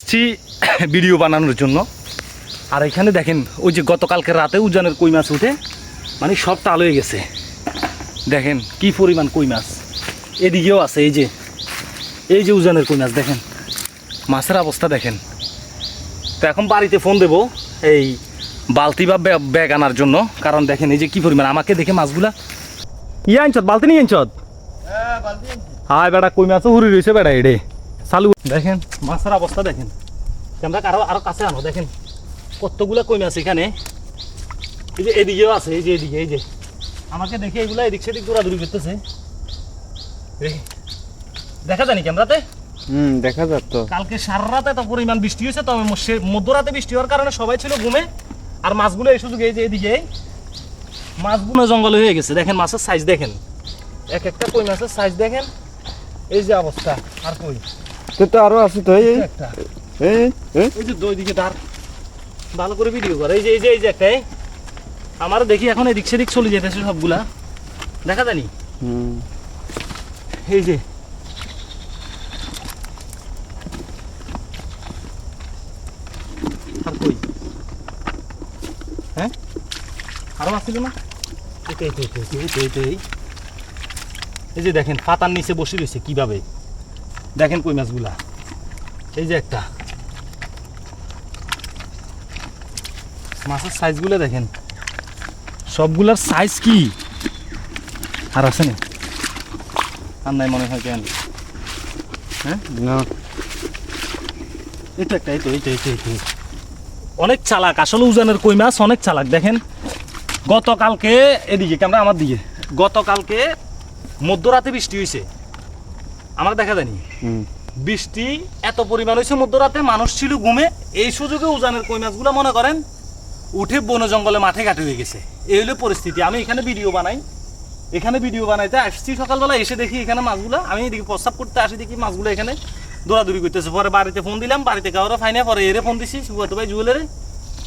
এসেছি ভিডিও বানানোর জন্য। আর এখানে দেখেন ওই যে গতকালকে রাতে উজানের কই মাছ উঠে মানে সব টাল হয়ে গেছে। দেখেন কি পরিমাণ কই মাছ। এদিকেও আছে এই যে এই যে উজানের কই মাছ দেখেন। মাছের অবস্থা দেখেন। তো এখন বাড়িতে ফোন দেবো এই বালতি বা ব্যাগ- আনার জন্য। কারণ দেখেন এই যে কি পরিমাণ আমাকে দেখে মাছগুলা ইয়ে আনছত বালতি নিয়ে আনছত? হায় বেটা কই মাছও হুরি রয়েছে বেটা এডে। চালু দেখেন মাছের অবস্থা দেখেন। ক্যামেরা আরও আরও কাছে আনো দেখেন। কতগুলা কই মাছ এখানে। এই যে এদিকেও আছে এই যে এদিকে এই যে। আমাকে দেখে এগুলা এদিক সেদিক দৌড়াদৌড়ি করতেছে। দেখা। জানি ক্যামেরাতে? হুম দেখা কালকে সারা রাতে এত পরিমাণ বৃষ্টি হয়েছে তবে মধ্যরাতে বৃষ্টি হওয়ার কারণে সবাই ছিল ঘুমে। আর মাছগুলো এই সুযোগে এই যে এদিকে মাছগুলো জঙ্গলে হয়ে গেছে। দেখেন মাছের সাইজ দেখেন। এক একটা কই মাছের সাইজ দেখেন। এই যে অবস্থা আর কই? তো আরও আছে তো এই এই, এই যে দুই দিকে তার। ভালো করে ভিডিও করে। এই যে এই যে এই যে একটা। আমার দেখি এখন এদিক সেদিক চলে যেতেছে সবগুলা। দেখা জানি এই যে। আর কই? হ্যাঁ? আরও আসছিল না? এই এই এই এই এই এই। এই যে দেখেন পাতার নিচে বসে রয়েছে কীভাবে? দেখেন কই মাছগুলা। এই যে একটা। মাছের সাইজগুলো দেখেন। সবগুলার সাইজ কি? আর আছে না? আর নাই মনে হয় কেন? এই তো একটা এই তো এই তো এই তো, এই তো। অনেক চালাক আসলে উজানের কই মাছ? অনেক চালাক। দেখেন গতকালকে এদিকে ক্যামেরা আমার দিকে। গতকালকে মধ্যরাতে বৃষ্টি হয়েছে আমার দেখা যায়নি। বৃষ্টি এত পরিমাণ হয়েছে মধ্যরাতে মানুষ ছিল ঘুমে। এই সুযোগে উজানের কই মাছগুলো মনে করেন উঠে বন জঙ্গলে মাঠে ঘাটে হয়ে গেছে। এই হলো পরিস্থিতি। আমি এখানে ভিডিও বানাই। এখানে ভিডিও বানাইতে আসছি সকালবেলা এসে দেখি এখানে মাছগুলো। আমি এদিকে প্রস্তাব করতে আসি দেখি মাছগুলো এখানে দৌড়াদৌড়ি করতেছে। পরে বাড়িতে ফোন দিলাম বাড়িতে কাউরে ফাইনে পরে এরে ফোন দিছি সুগত ভাই জুয়েলারে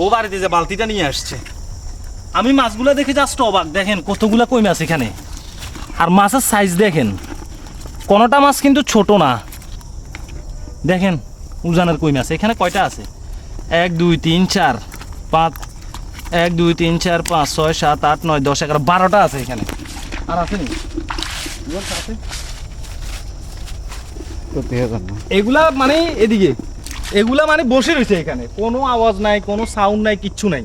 ও বাড়িতে যে বালতিটা নিয়ে আসছে। আমি মাছগুলো দেখে জাস্ট অবাক। দেখেন কতগুলা কই মাছ এখানে। আর মাছের সাইজ দেখেন। কোনোটা মাছ কিন্তু ছোট না। দেখেন উজানের কই মাছ? এখানে কয়টা আছে? এক দুই তিন চার পাঁচ এক দুই তিন চার পাঁচ ছয় সাত আট নয় দশ এগারো বারোটা আছে এখানে। আর আছে এগুলা মানে এদিকে এগুলা মানে বসে রয়েছে এখানে। কোনো আওয়াজ নাই কোনো সাউন্ড নাই কিচ্ছু নাই।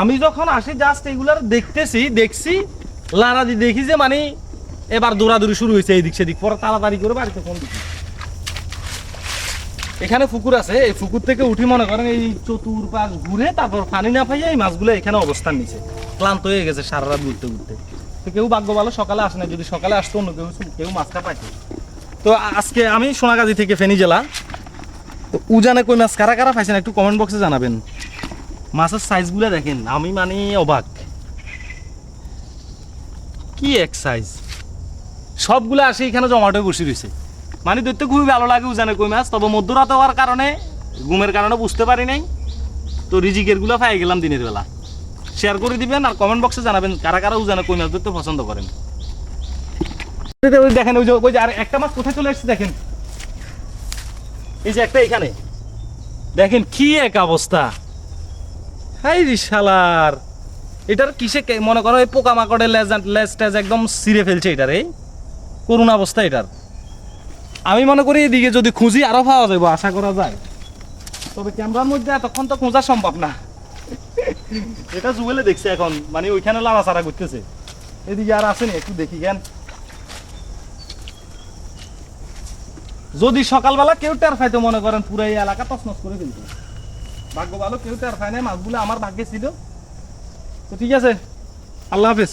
আমি যখন আসি জাস্ট এগুলার দেখতেছি দেখছি লারাদি দেখি যে মানে এবার দৌড়াদৌড়ি শুরু হয়েছে এইদিক সেদিক। পরে তাড়াতাড়ি করে বাড়িতে ফোন দিচ্ছি এখানে পুকুর আছে। এই পুকুর থেকে উঠি মনে করেন এই চতুর পাশ ঘুরে তারপর পানি না পাইয়া এই মাছগুলো এখানে অবস্থান নিছে। ক্লান্ত হয়ে গেছে সারা রাত ঘুরতে ঘুরতে। তো কেউ ভাগ্য ভালো সকালে আসে না যদি সকালে আসতো, অন্য কেউ কেউ মাছটা পাইতো। তো আজকে আমি সোনাগাজী থেকে ফেনী জেলা। তো উজানে কই মাছ কারা কারা পাইছেন একটু কমেন্ট বক্সে জানাবেন। মাছের সাইজগুলো দেখেন। আমি মানে অবাক। কি এক সাইজ সবগুলো আসে এখানে জমাটো বসে রয়েছে। মানে দেখতে খুবই ভালো লাগে উজানে কই মাছ, তবে মধ্যরাত হওয়ার কারণে ঘুমের কারণে বুঝতে পারি নাই। তো রিজিকেরগুলো পাই গেলাম দিনের বেলা। শেয়ার করে দিবেন আর কমেন্ট বক্সে জানাবেন কারা কারা উজানে কই মাছ ধরতে পছন্দ করেন। দেখেন ওই যে ওই যে, আর একটা মাছ কোথায় চলে এসেছে দেখেন। এই যে একটা এখানে। দেখেন কি এক অবস্থা। হাই রিশালার এটার কিসে মনে করো এই পোকামাকড়ের লেজ লেজ টেজ একদম ছিঁড়ে ফেলছে এটার, এই। করুণ অবস্থা এটার। আমি মনে করি এদিকে যদি খুঁজি আরও পাওয়া যাব আশা করা যায়। তবে ক্যামেরার মধ্যে এতক্ষণ তো খোঁজা সম্ভব না। এটা জুয়েলে দেখছে এখন মানে ওইখানে লাড়াচাড়া করতেছে। এদিকে আর আসেনি একটু দেখি কেন। যদি সকালবেলা কেউ টের পাইতো মনে করেন পুরো এই এলাকা তছনছ করে ফেলতো ভাগ্য ভালো কেউ টের পায় না মাছগুলো আমার ভাগ্যে ছিল। তো ঠিক আছে আল্লাহ হাফেজ।